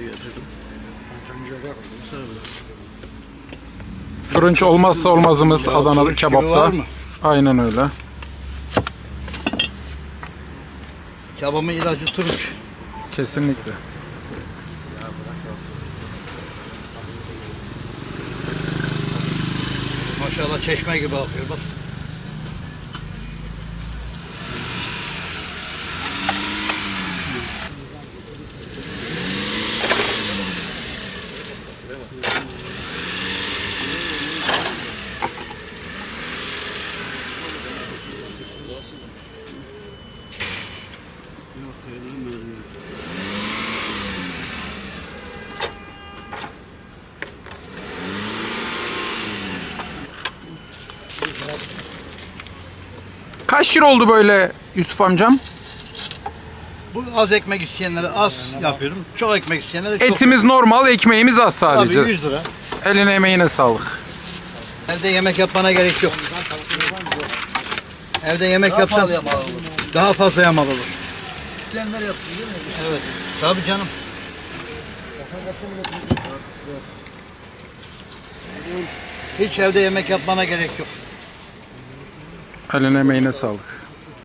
getirdim. Fırınç olmazsa olmazımız Adana fırınç gibi kebapta. Aynen öyle. Kebabın ilacı turunç. Kesinlikle. Maşallah çeşme gibi akıyor bak. Kaç lira oldu böyle Yusuf amcam? Bu az ekmek isteyenlere az yapıyorum. Çok ekmek isteyenlere çok. Etimiz normal, ekmeğimiz az sadece. Tabii 100 lira. Eline emeğine sağlık. Evde yemek yapmana gerek yok. Evde yemek yapsan daha fazla yamal olur. İsteyenler yapsın değil mi? Evet. Tabii canım. Hiç evde yemek yapmana gerek yok. Eline emeğine sağlık.